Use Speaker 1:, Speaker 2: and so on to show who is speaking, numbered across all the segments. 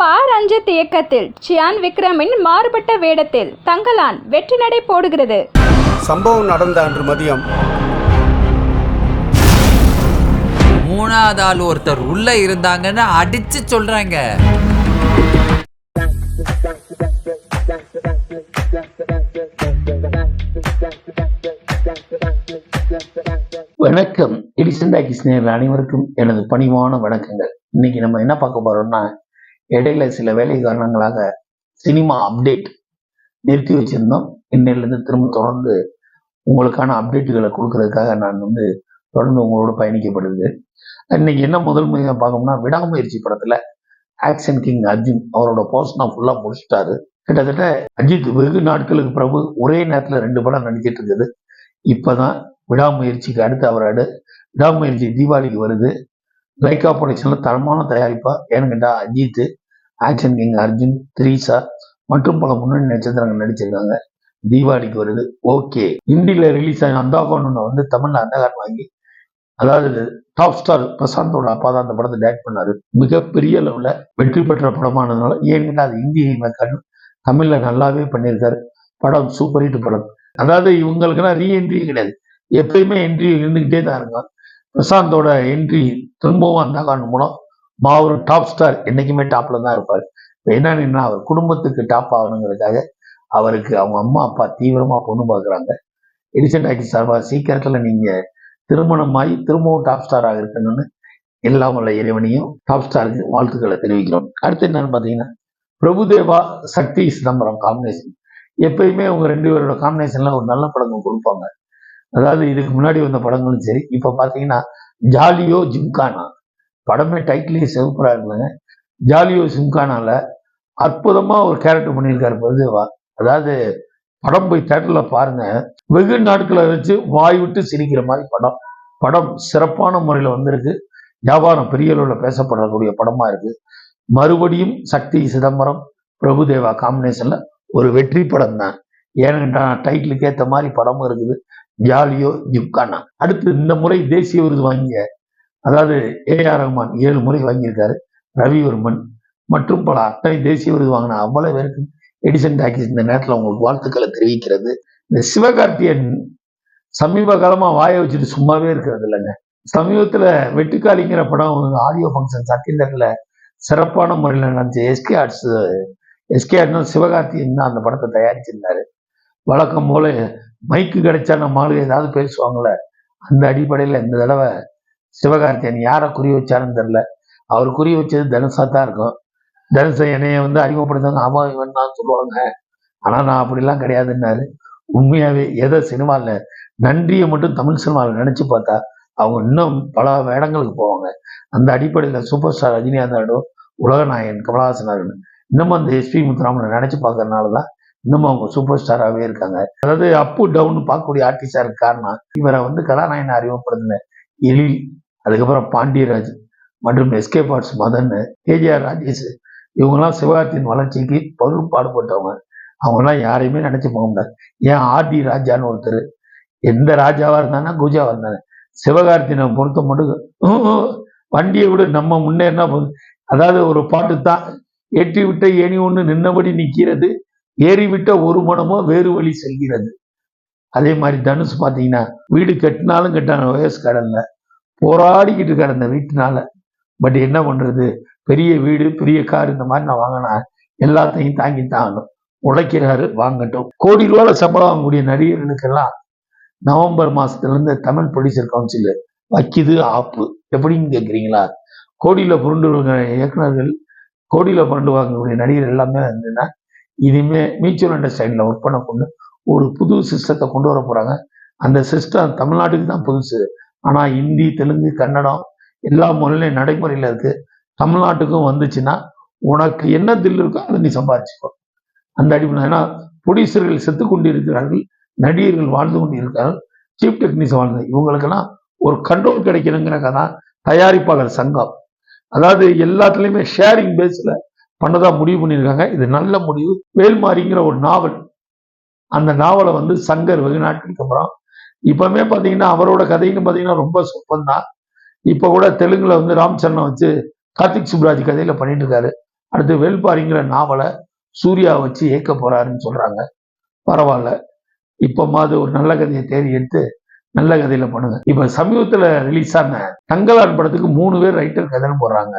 Speaker 1: பா ரஞ்சித் இயக்கத்தில் சியான் விக்ரமின் மாறுபட்ட வேடத்தில் தங்கலான் வெற்றி நடை போடுகிறது.
Speaker 2: சம்பவம் நடந்த அன்று மதியம்.
Speaker 3: மூணாவது ஆள் ஒருத்தர் உள்ள இருந்தாங்கன்னு அடிச்சு சொல்றாங்க.
Speaker 4: வணக்கம். எடிசன் டாக்கிஸ் நேயர்கள் அனைவருக்கும் எனது பணிவான வணக்கங்கள். இன்னைக்கு நம்ம என்ன பார்க்க போறோம்னா இடையில சில வேலை காரணங்களாக சினிமா அப்டேட் நிறுத்தி வச்சிருந்தோம். இன்னிலிருந்து திரும்ப தொடர்ந்து உங்களுக்கான அப்டேட்டுகளை கொடுக்கறதுக்காக நான் வந்து தொடர்ந்து உங்களோட பயணிக்கப்படுது இன்னைக்கு என்ன முதல் முறையாக பார்க்கணும்னா விடாமுயற்சி படத்துல ஆக்ஷன் கிங் அர்ஜுன் அவரோட போர்ஷனை ஃபுல்லா முடிச்சிட்டாரு. கிட்டத்தட்ட அஜித் வெகு நாட்களுக்கு பிறகு ஒரே நேரத்தில் ரெண்டு படம் நடிச்சிட்டு இருக்குது இப்போதான் விடாமுயற்சிக்கு அடுத்து அவர் அடு விடாமுயற்சி தீபாவளிக்கு வருது. லைக்கா ப்ரொடக்ஷன்ல தரமான தயாரிப்பா ஏன்னு கேட்டா அஜித் ஆக்ஷன் கிங் அர்ஜுன் த்ரீசா மற்றும் பல முன்னணி நட்சத்திரங்கள் நடிச்சிருக்காங்க. தீபாவளிக்கு வருது. ஓகே இந்தியில் ரிலீஸ் ஆகி அந்தாகோன்னு வந்து தமிழ்ல அந்தகான் வாங்கி அதாவது டாப் ஸ்டார் பிரசாந்தோட அப்பா தான் அந்த படத்தை டேரக்ட் பண்ணாரு. மிகப்பெரிய அளவில் வெற்றி பெற்ற படமானதுனால ஏன்னா அது இந்திய மக்கள் தமிழில் நல்லாவே பண்ணியிருக்காரு. படம் சூப்பர் ஹிட் படம். அதாவது இவங்களுக்குலாம் ரீஎன்ட்ரி கிடையாது. எப்பயுமே என்ட்ரி இருந்துகிட்டே தான் இருக்கும் பிரசாந்தோட என்ட்ரி திரும்பவும் அந்த காரணம் மாவரும் டாப் ஸ்டார் என்னைக்குமே டாப்ல தான் இருப்பார். இப்போ என்னன்னா அவர் குடும்பத்துக்கு டாப் ஆகணுங்கிறதுக்காக அவருக்கு அவங்க அம்மா அப்பா தீவிரமா பொண்ணு பார்க்குறாங்க. எடிசன் டாக்கி சார்பாக சீக்கிரத்தில் நீங்க திருமணமாகி திரும்பவும் டாப் ஸ்டாராக இருக்கணும்னு எல்லாம் உள்ள இறைவனையும் டாப் ஸ்டாருக்கு வாழ்த்துக்களை தெரிவிக்கிறோம். அடுத்து என்னன்னு பார்த்தீங்கன்னா பிரபுதேவா சக்தி சிதம்பரம் காம்பினேஷன் எப்பயுமே அவங்க ரெண்டு பேரோட காம்பினேஷன்ல ஒரு நல்ல படங்கள் கொடுப்பாங்க. அதாவது இதுக்கு முன்னாடி வந்த படங்களும் சரி இப்போ பார்த்தீங்கன்னா ஜாலியோ ஜிம்கானா. படமே டைட்டிலே செவப்பராக இருக்குங்க ஜாலியோ ஜிம்கானால அற்புதமா ஒரு கேரக்டர் பண்ணியிருக்காரு பிரதேவா அதாவது படம் போய் தேட்டரில் பாருங்க. வெகு நாட்களை வச்சு வாய் விட்டு சிரிக்கிற மாதிரி படம். படம் சிறப்பான முறையில் வந்திருக்கு. வியாபாரம் பெரிய அளவில் பேசப்படக்கூடிய படமா இருக்கு. மறுபடியும் சக்தி சிதம்பரம் பிரபுதேவா காம்பினேஷன்ல ஒரு வெற்றி படம் தான். ஏனென்றா டைட்டிலுக்கு ஏற்ற மாதிரி படமும் இருக்குது. ஜாலியோ ஜிப்கானா அடுத்து இந்த முறை தேசிய விருது வாங்கிய அதாவது ஏஆர் ரஹ்மான் ஏழு முறை வாங்கியிருக்காரு. ரவிவர்மன் மற்றும் பல அத்தனை தேசிய விருது வாங்கின அவ்வளவு பேருக்கு எடிசன் டாக்கிஸ் இந்த நேரத்தில் உங்களுக்கு வாழ்த்துக்களை தெரிவிக்கிறது. இந்த சிவகார்த்தியன் சமீப காலமாக வாயை வச்சுட்டு சும்மாவே இருக்கிறது இல்லைங்க. சமீபத்துல வெட்டுக்காளிங்கிற படம் ஆடியோ ஃபங்க்ஷன் சத்தியந்தர்ல சிறப்பான முறையில் நடந்துச்சு SK arts SK arts Sivakarthikeyan தான் அந்த படத்தை தயாரிச்சிருந்தாரு. வழக்கம் போல மைக்கு கிடைச்சா நம்ம ஆளுங்க ஏதாவது பேசுவாங்கல்ல. அந்த அடிப்படையில் இந்த தடவை சிவகார்த்தியன் யாரை குறி வச்சாருன்னு தெரில அவர் குறி வச்சது தனுஷா தான் இருக்கும். தனுஷை என்னைய வந்து அறிமுகப்படுத்தாங்க ஆமா இவன் தான் சொல்லுவாங்க. ஆனா நான் அப்படிலாம் கிடையாதுன்னாரு. உண்மையாவே எதை சினிமாவில் நன்றியை மட்டும் தமிழ் சினிமாவில் நினைச்சு பார்த்தா அவங்க இன்னும் பல இடங்களுக்கு போவாங்க. அந்த அடிப்படையில் சூப்பர் ஸ்டார் ரஜினிகாந்தாடும் உலகநாயகன் கமலஹாசன் இன்னமும் அந்த எஸ்பி முத்துராமனை நினைச்சு பார்க்கறதுனால தான் இன்னமும் அவங்க சூப்பர் ஸ்டாராகவே இருக்காங்க. அதாவது அப்பு டவுன் பார்க்கக்கூடிய ஆர்டிஸ்டாக இருக்கு காரணம் இவரை வந்து கதாநாயகனை அறிமுகப்படுத்தின எழில் அதுக்கப்புறம் பாண்டியராஜ் மற்றும் எஸ்கே பார்ட்ஸ் மதன் கேஜிஆர் ராஜேஷ் இவங்கெல்லாம் சிவகார்த்தியின் வளர்ச்சிக்கு பகுதி பாடுபட்டவங்க. அவங்கெல்லாம் யாரையுமே நினைச்சு போக முடியாது. ஏன் ஆர்டி ராஜான்னு ஒருத்தர். எந்த ராஜாவா இருந்தானா குஜாவா இருந்தாங்க சிவகார்த்தினை பொறுத்த மட்டும் வண்டியை விட நம்ம முன்னேறினா போதும் அதாவது ஒரு பாட்டு தான் ஏற்றி விட்ட ஏணி ஒன்று நின்னபடி நிற்கிறது ஏறி விட்ட ஒரு மனமோ வேறு வழி செல்கிறது. அதே மாதிரி தனுஷ் பார்த்தீங்கன்னா வீடு கட்டினாலும் கட்டான வயசு கடல்ல போராடிக்கிட்டு கிடந்த வீட்டினால. வீட்டுனால பட் என்ன பண்றது? பெரிய வீடு பெரிய கார் இந்த மாதிரி நான் வாங்கினா எல்லாத்தையும் தாங்கி தாங்கணும். உழைக்கிறாரு வாங்கட்டும். கோடி ரூபாய் சம்பளம் வாங்கக்கூடிய நடிகர்களுக்கெல்லாம் நவம்பர் மாசத்துல இருந்து தமிழ் ப்ரொடியூசர் கவுன்சில் வைக்குது ஆப்பு. எப்படின்னு கேட்குறீங்களா? கோடியில் புரண்டு வாங்க இயக்குனர்கள் கோடியில புரண்டு வாங்கக்கூடிய நடிகர் எல்லாமே வந்துன்னா இதுவுமே மியூச்சுவல் அண்டர்ஸ்டாண்டிங்ல ஒர்க் பண்ண கொண்டு ஒரு புது சிஸ்டத்தை கொண்டு வர போகிறாங்க அந்த சிஸ்டம் தமிழ்நாட்டுக்கு தான் புதுசு. ஆனா ஹிந்தி தெலுங்கு கன்னடம் எல்லா மொழிலையும் நடைமுறையில இருக்கு. தமிழ்நாட்டுக்கும் வந்துச்சுன்னா உனக்கு என்ன தில் இருக்கோ அதை நீ சம்பாதிச்சுக்கோ அந்த அடிப்படை ஏன்னா பொடிசர்கள் செத்து கொண்டு இருக்கிறார்கள் நடிகர்கள் வாழ்ந்து கொண்டு இருக்கிறார்கள் சீஃப் டெக்னீஷியன் வாழ்ந்து. இவங்களுக்கெல்லாம் ஒரு கண்ட்ரோல் கிடைக்கணுங்கிறக்க தான் தயாரிப்பாளர் சங்கம். அதாவது எல்லாத்துலேயுமே ஷேரிங் பேஸில் பண்ணதா முடிவு பண்ணியிருக்காங்க. இது நல்ல முடிவு. வேல்மாரிங்கிற ஒரு நாவல் அந்த நாவலை வந்து சங்கர் வெகு நாட்களுக்கு அப்புறம் இப்பவுமே பார்த்தீங்கன்னா அவரோட கதைன்னு பார்த்தீங்கன்னா ரொம்ப சொப்பம் தான் இப்போ கூட தெலுங்குல வந்து ராம்சரணம் வச்சு கார்த்திக் சுப்ராஜ் கதையில பண்ணிட்டு இருக்காரு. அடுத்து வேள்பாரிங்கிற நாவலை சூர்யா வச்சு ஏக்க போறாருன்னு சொல்றாங்க. பரவாயில்ல. இப்பமாவது ஒரு நல்ல கதையை தேடி எடுத்து நல்ல கதையில பண்ணுங்க இப்ப சமீபத்துல ரிலீஸ் ஆன தங்கலான் படத்துக்கு மூணு பேர் ரைட்டர் கதைன்னு போடுறாங்க.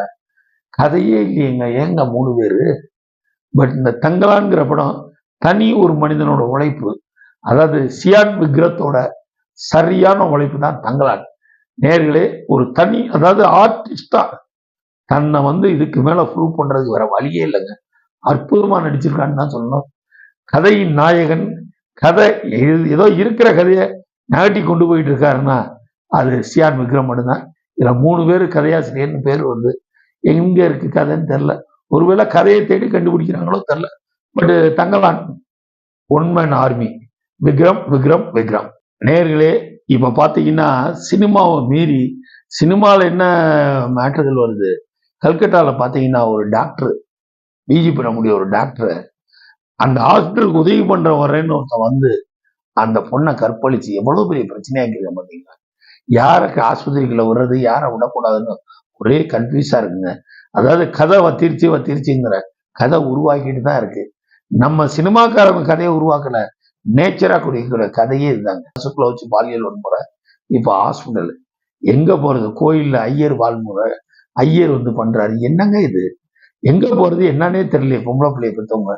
Speaker 4: கதையே இல்லையேங்க. ஏங்க மூணு பேரு? பட் இந்த தங்கலான்ங்கிற படம் தனி ஒரு மனிதனோட உழைப்பு அதாவது சியான் விக்ரத்தோட சரியான உழைப்பு தான் தங்கலான் நேர்களே ஒரு தனி அதாவது ஆர்டிஸ்டா தன்னை வந்து இதுக்கு மேல ப்ரூவ் பண்றதுக்கு வேற வழியே இல்லைங்க. அற்புதமா நடிச்சிருக்கான்னு தான் சொல்லணும். கதையின் நாயகன் கதை ஏதோ இருக்கிற கதையை நகட்டி கொண்டு போயிட்டு இருக்காருன்னா அது சியான் விக்ரம் மட்டும்தான். இதுல மூணு பேர் கதையாசிரியர்னு பேர் வந்து எங்க இருக்கு கதைன்னு தெரில ஒருவேளை கதையை தேடி கண்டுபிடிக்கிறாங்களோ தெரில but uh, Thangalaan one man army Vikram Vikram Vikram. நேர்களே இப்ப பாத்தீங்கன்னா சினிமாவை மீறி சினிமாவில் என்ன மேட்டர்கள் வருது? கல்கட்டாவில் பார்த்தீங்கன்னா ஒரு டாக்டர் பிஜிபி நம்முடைய ஒரு டாக்டர் அந்த ஹாஸ்பிட்டலுக்கு உதவி பண்ற வரேன்னு ஒருத்தன் வந்து அந்த பொண்ணை கற்பழிச்சு எவ்வளவு பெரிய பிரச்சனையாக்கிருக்க பார்த்தீங்களா யாருக்கு ஆஸ்பத்திரிக்குள்ள விடுறது யாரை விடக்கூடாதுன்னு ஒரே கன்ஃபியூஸா இருக்குங்க. அதாவது கதை வத்திருச்சு வத்திருச்சுங்கிற கதை உருவாக்கிட்டு தான் இருக்கு. நம்ம சினிமாக்காரங்க கதையை உருவாக்கல நேச்சரா குடிக்கிற கதையே இருந்தாங்க பசுக்களை வச்சு பாலியல் வன்முறை இப்போ ஹாஸ்பிட்டல் எங்க போறது? கோயில்ல ஐயர் வாழ்முறை ஐயர் வந்து பண்றாரு. என்னங்க இது? எங்க போறது? என்னன்னே தெரியல பொம்பளை பிள்ளைய பெற்றவங்க.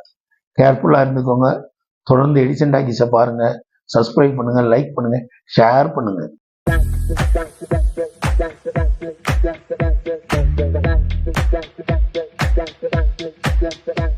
Speaker 4: கேர்ஃபுல்லா இருந்துக்கோங்க. தொடர்ந்து எடிசன் டாக்கிஸை பாருங்க. சப்ஸ்கிரைப் பண்ணுங்க லைக் பண்ணுங்க ஷேர் பண்ணுங்க.
Speaker 5: Thank you.